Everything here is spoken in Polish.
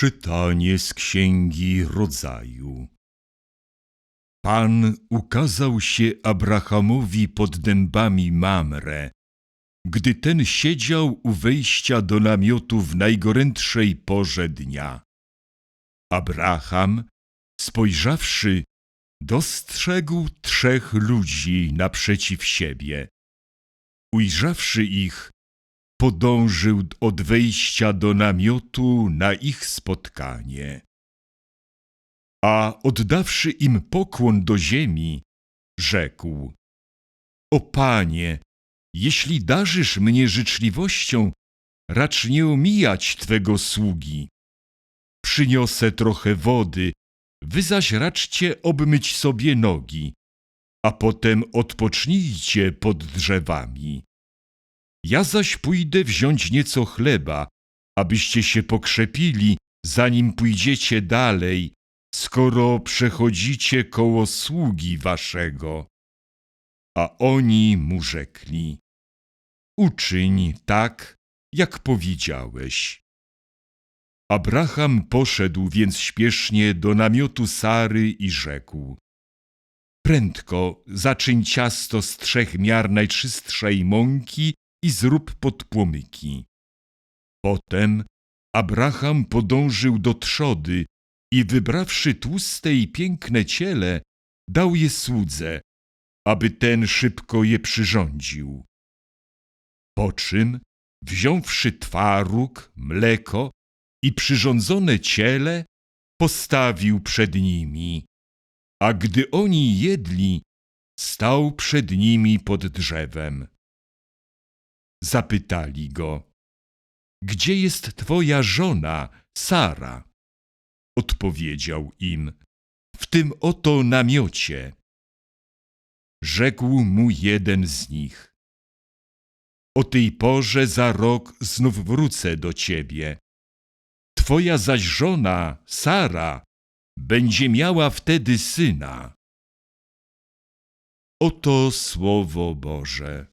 Czytanie z Księgi Rodzaju. Pan ukazał się Abrahamowi pod dębami Mamre, gdy ten siedział u wejścia do namiotu w najgorętszej porze dnia. Abraham, spojrzawszy, dostrzegł trzech ludzi naprzeciw siebie. Ujrzawszy ich, podążył od wejścia do namiotu na ich spotkanie. A oddawszy im pokłon do ziemi, rzekł: O panie, jeśli darzysz mnie życzliwością, racz nie omijać twego sługi. Przyniosę trochę wody, wy zaś raczcie obmyć sobie nogi, a potem odpocznijcie pod drzewami. Ja zaś pójdę wziąć nieco chleba, abyście się pokrzepili, zanim pójdziecie dalej, skoro przechodzicie koło sługi waszego. A oni mu rzekli: Uczyń tak, jak powiedziałeś. Abraham poszedł więc śpiesznie do namiotu Sary i rzekł: Prędko zaczyń ciasto z trzech miar najczystszej mąki i zrób podpłomyki. Potem Abraham podążył do trzody i wybrawszy tłuste i piękne ciele, dał je słudze, aby ten szybko je przyrządził. Po czym, wziąwszy twaróg, mleko i przyrządzone ciele, postawił przed nimi, a gdy oni jedli, stał przed nimi pod drzewem. Zapytali go, gdzie jest twoja żona, Sara? Odpowiedział im, w tym oto namiocie. Rzekł mu jeden z nich, o tej porze za rok znów wrócę do ciebie. Twoja zaś żona, Sara, będzie miała wtedy syna. Oto słowo Boże.